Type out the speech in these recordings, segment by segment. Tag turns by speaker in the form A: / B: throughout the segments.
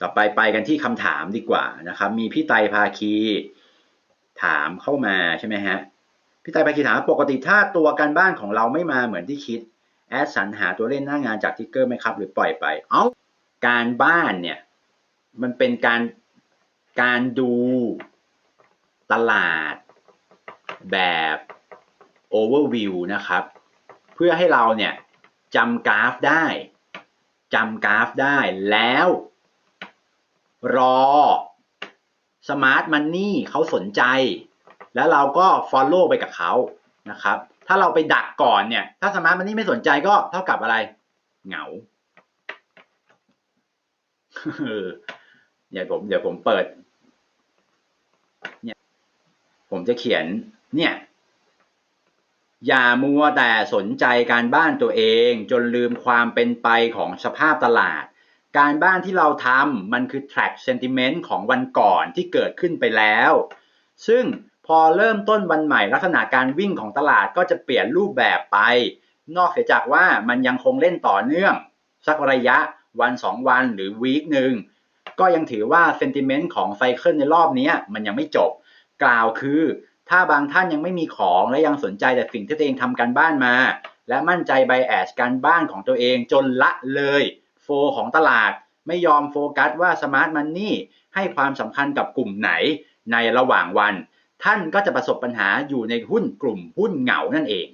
A: ต่อไปไปกันที่คำถามดีกว่านะครับ มีพี่ไตภาคีถามเข้ามาใช่ไหมฮะพี่ไตภาคีถามว่าปกติถ้าตัวการบ้านของเราไม่มาเหมือนที่คิด แอดสรรหาตัวเล่นหน้างานจากทิกเกอร์ไหมครับ หรือปล่อยไป เอ้าการบ้านเนี่ย มันเป็นการการดูตลาดแบบ overview นะครับ เพื่อให้เราเนี่ยจำกราฟได้จำกราฟได้แล้ว รอ Smart Money เขาสนใจ แล้วเราก็ Follow ไปกับเขานะครับ ถ้าเราไปดักก่อนเนี่ย ถ้า Smart Money ไม่สนใจก็เท่ากับอะไร เหงาเดี๋ยวผมเดี๋ยวผมเปิด เนี่ย ผมจะเขียน เนี่ย อย่ามัวแต่สนใจการบ้านตัวเอง จนลืมความเป็นไปของสภาพตลาด การบ้านที่เราทำมันคือ track sentiment ของวันก่อนที่เกิดขึ้นไปแล้ว ซึ่งพอเริ่มต้นวันใหม่ลักษณะการวิ่งของตลาดก็จะเปลี่ยนรูปแบบไป นอกเสียจากว่ามันยังคงเล่นต่อเนื่อง สักระยะวันสองวันหรือวีคหนึ่งก็ยังถือว่า sentiment ของไซเคิลในรอบนี้มันยังไม่จบ กล่าวคือ ถ้าบางท่านยังไม่มีของและยังสนใจแต่สิ่งที่ตัวเองทำการบ้านมา และมั่นใจไบแอสการบ้านของตัวเองจนละเลย โฟของตลาด ไม่ยอมโฟกัสว่าสมาร์ทมันนี่ให้ความสำคัญกับกลุ่มไหนในระหว่างวัน ท่านก็จะประสบปัญหาอยู่ในหุ้นกลุ่มหุ้นเหงานั่นเอง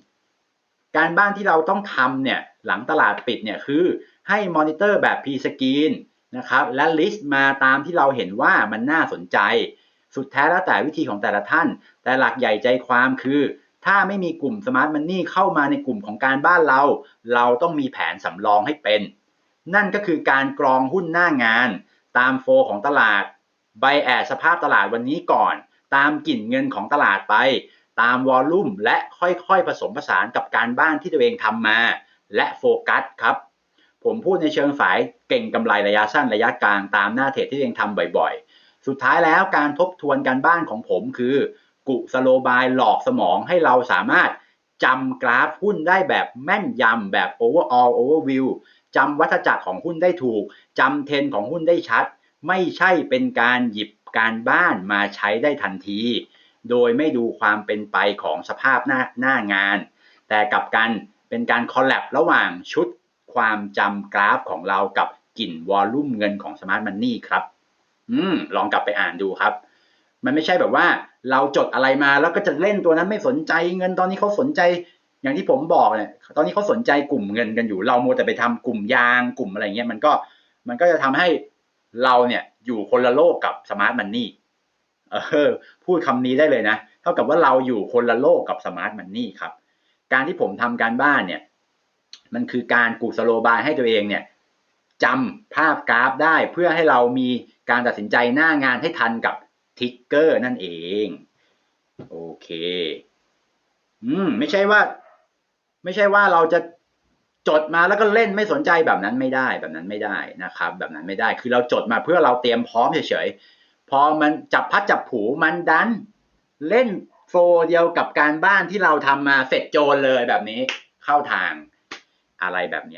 A: การบ้านที่เราต้องทำเนี่ยหลังตลาดปิดเนี่ยคือให้มอนิเตอร์แบบ P สกรีนนะครับและลิสต์มาตามที่เราเห็นว่ามันน่าสนใจ สุดแท้แล้วแต่วิธีของแต่ละท่าน แต่หลักใหญ่ใจความคือ ถ้าไม่มีกลุ่ม Smart Money เข้ามาในกลุ่มของการบ้านเรา เราต้องมีแผนสำรองให้เป็น นั่นก็คือการกรองหุ้นหน้างาน ตามโฟของตลาดไบแอดสภาพตลาดวันนี้ก่อน ตามกลิ่นเงินของตลาดไป ตามวอลลุ่มและค่อยๆผสมผสานกับการบ้านที่ตัวเองทำมา และโฟกัสครับ ผมพูดในเชิงสายเก่งกำไรระยะสั้นระยะกลางตามหน้าเทรดที่ตัวเองทำบ่อยๆ สุดท้ายแล้วการทบทวนการบ้านของผมคือ กุสโลบายหลอกสมองให้เราสามารถจำกราฟหุ้นได้แบบแม่นยำแบบ overall overview จำวัฏจักรของหุ้นได้ถูกจำเทรนของหุ้นได้ชัด ไม่ใช่เป็นการหยิบการบ้านมาใช้ได้ทันที โดยไม่ดูความเป็นไปของสภาพหน้าหน้างาน แต่กลับกันเป็นการคอลแลบระหว่างชุดความจำกราฟของเรากับกลิ่นวอลลุ่มเงินของ Smart Money ครับ อืม ลองกลับไปอ่านดูครับ มันไม่ใช่แบบว่าเราจดอะไรมาแล้วก็จะเล่นตัวนั้นไม่สนใจเงินตอนนี้เขาสนใจ อย่างที่ผมบอกเนี่ยตอนนี้เขาสนใจกลุ่มเงินกันอยู่ เราโมวแต่ไปทำกลุ่มยางกลุ่มอะไรเงี้ยมันก็มันก็จะทำให้เราเนี่ยอยู่คนละโลกกับสมาร์ทมันนี่เออพูดคำนี้ได้เลยนะเท่ากับว่าเราอยู่คนละโลกกับสมาร์ทมันนี่ครับ การที่ผมทำการบ้านเนี่ย มันคือการกูสโลบายให้ตัวเองเนี่ยจำภาพกราฟได้เพื่อให้เรามีการตัดสินใจหน้างานให้ทันกับทิกเกอร์นั่นเอง โอเค อืม ไม่ใช่ว่า ไม่ใช่ว่าเราจะจดมาแล้วก็เล่นไม่สนใจแบบนั้นไม่ได้แบบนั้นไม่ได้นะครับ แบบนั้นไม่ได้คือเราจดมาเพื่อเราเตรียมพร้อมเฉยๆพอมันจับพัดจับผูมันดัน เล่นโฟเดียวกับการบ้านที่เราทำมาเสร็จโจรเลยแบบนี้เข้าทางอะไรแบบนี้